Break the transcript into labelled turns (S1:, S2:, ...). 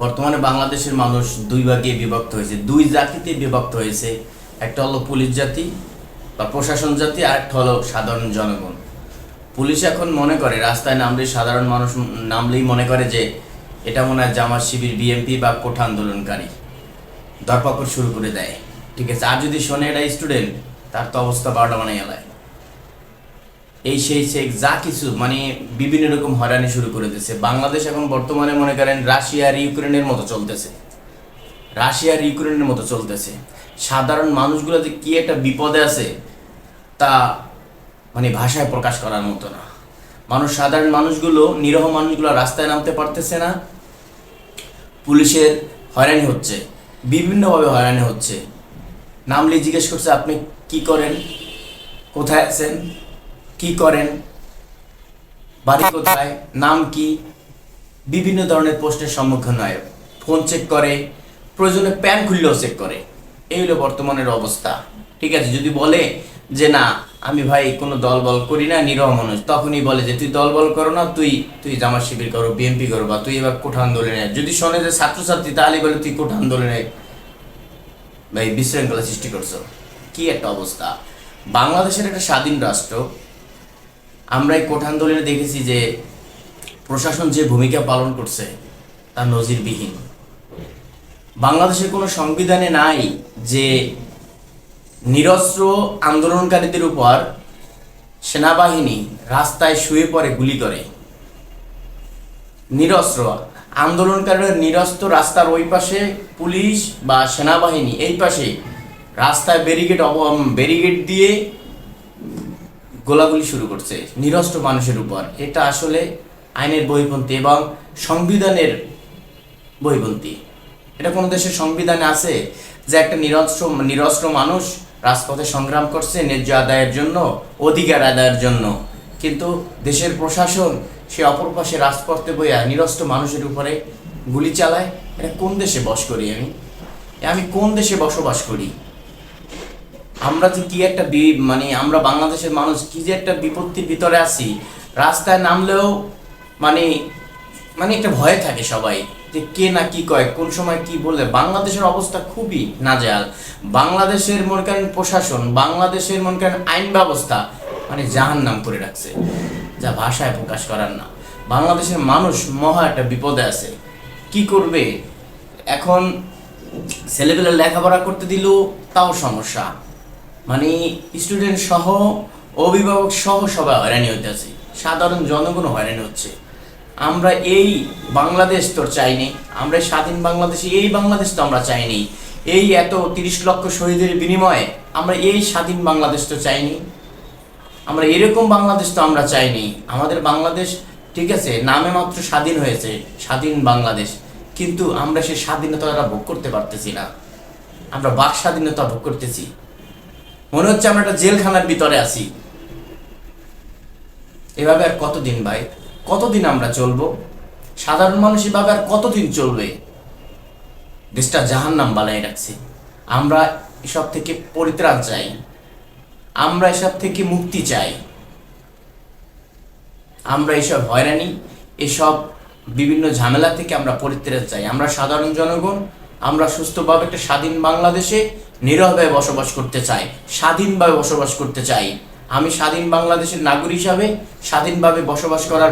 S1: বর্তমানে বাংলাদেশের মানুষ দুই ভাগে বিভক্ত হয়েছে। দুই জাতিতে বিভক্ত হয়েছে। একটা হলো পুলিশ জাতি বা প্রশাসন জাতি, আর একটা হলো সাধারণ জনগণ। পুলিশ এখন মনে করে, রাস্তায় নামলেই সাধারণ মানুষ নামলেই মনে করে যে এটা মনে হয় জামাত শিবির বিএমপি বা কোঠা আন্দোলনকারী। ধরপাকড় শুরু করে দেয়। ঠিক আছে, আর যদি শোনে এটা স্টুডেন্ট তার তো অবস্থা বারোটা বানাই এলায় এই সেই সেই যা কিছু মানে বিভিন্ন রকম হয়রানি শুরু করে দিয়েছে। বাংলাদেশ এখন বর্তমানে মনে করেন রাশিয়া আর ইউক্রেনের মতো চলতেছে। রাশিয়া আর ইউক্রেনের মতো চলতেছে। সাধারণ মানুষগুলো যে কি একটা বিপদে আছে, তা মানে ভাষায় প্রকাশ করার মতো না। মানুষ, সাধারণ মানুষগুলো, নিরহ মানুষগুলো রাস্তায় নামতে পারতেছে না। পুলিশের হয়রানি হচ্ছে, বিভিন্নভাবে হয়রানি হচ্ছে। নামলে জিজ্ঞেস করছে, আপনি কি করেন? কোথায় আছেন? কি করেন? বাড়ি কোথায় নাম কি? বিভিন্ন ধরনের প্রশ্নের সম্মুখীন হয়। ফোন চেক করে, প্রয়োজনে প্যান খুললেও চেক করে। এই হলো বর্তমানের অবস্থা। ঠিক আছে, যদি বলে যে না, আমি ভাই কোনো দল বল করি না, নিরহ মানুষ, তখনই বলে যে, তুই দল বল করো না, তুই তুই জামাত শিবির করো, বিএনপি করো বা তুই এবার কোঠা আন্দোলনে যদি শোনে যে ছাত্রছাত্রী, তাহলে বলে, তুই কোঠা আন্দোলনে। ভাই, বিশৃঙ্খলা সৃষ্টি করছ। কি একটা অবস্থা। বাংলাদেশের একটা স্বাধীন রাষ্ট্র আমরা এই কোঠা দেখেছি যে প্রশাসন যে ভূমিকা পালন করছে তা নজিরবিহীন। বাংলাদেশের কোনো সংবিধানে নাই যে নিরস্ত্র আন্দোলনকারীদের উপর সেনাবাহিনী রাস্তায় শুয়ে পড়ে, গুলি করে। নিরস্ত্র আন্দোলনকারীরা নিরস্ত্র রাস্তার ওই পাশে পুলিশ বা সেনাবাহিনী এই পাশে রাস্তায় ব্যারিকেড ব্যারিকেড দিয়ে গোলাগুলি শুরু করছে, নিরস্ত্র মানুষের উপর। এটা আসলে আইনের বহিপন্থী এবং সংবিধানের বহিপন্থী। এটা কোনো দেশের সংবিধানে আছে যে একটা নিরস্ত্র নিরস্ত্র মানুষ রাজপথে সংগ্রাম করছে ন্যায্য আদায়ের জন্য, অধিকার আদায়ের জন্য। কিন্তু দেশের প্রশাসন সে অপর পাশে রাজপথে বইয়া নিরস্ত্র মানুষের উপরে গুলি চালায়। এটা কোন দেশে বস করি আমি? আমি কোন দেশে বসবাস করি? আমরা যে কি একটা মানে আমরা বাংলাদেশের মানুষ কি যে একটা বিপত্তির ভিতরে আছি, রাস্তায় নামলেও মানে মানে একটা ভয় থাকে সবাই, যে কে না কি কয়, কোন সময় কি বলে বাংলাদেশের অবস্থা খুবই নাজেহাল। বাংলাদেশের মনে করেন প্রশাসন, বাংলাদেশের মনে করেন আইন ব্যবস্থা মানে জাহান নাম করে রাখছে। যা ভাষায় প্রকাশ করার না। বাংলাদেশের মানুষ মহা একটা বিপদে আছে। কি করবে? এখন ছেলেপেলে লেখাপড়া করতে দিলেও তাও সমস্যা। মানে স্টুডেন্ট সহ, অভিভাবক সহ সবাই হয়রানি হইতেছে সাধারণ জনগণ হয়রানি হচ্ছে। আমরা এই বাংলাদেশ তো চাইনি আমরা স্বাধীন বাংলাদেশে, এই বাংলাদেশ তো আমরা চাইনি এই এত তিরিশ লক্ষ শহীদের বিনিময়ে আমরা এই স্বাধীন বাংলাদেশ তো চাইনি আমরা এরকম বাংলাদেশ তো আমরা চাইনি আমাদের বাংলাদেশ, ঠিক আছে, নামে মাত্র স্বাধীন হয়েছে, স্বাধীন বাংলাদেশ। কিন্তু আমরা সেই স্বাধীনতাটা ভোগ করতে পারতেছি না। আমরা বাক স্বাধীনতা ভোগ করতেছি। মনে হচ্ছে আমরা একটা জেলখানার ভিতরে আছি। এভাবে আর কতদিন ভাই? কতদিন আমরা চলবো? সাধারণ মানুষ এভাবে আর কতদিন চলবে? দেশটা জাহান নাম বালাই রাখছে। আমরা এসব থেকে পরিত্রাণ চাই। আমরা এসব থেকে মুক্তি চাই। আমরা এসব হয়রানি, এসব বিভিন্ন ঝামেলা থেকে আমরা পরিত্রাণ চাই। আমরা সাধারণ জনগণ আমরা সুস্থভাবে একটা স্বাধীন বাংলাদেশে নীরবে বসবাস করতে চাই, স্বাধীনভাবে বসবাস করতে চাই। আমি স্বাধীন বাংলাদেশের নাগরিক হিসাবে স্বাধীনভাবে বসবাস করার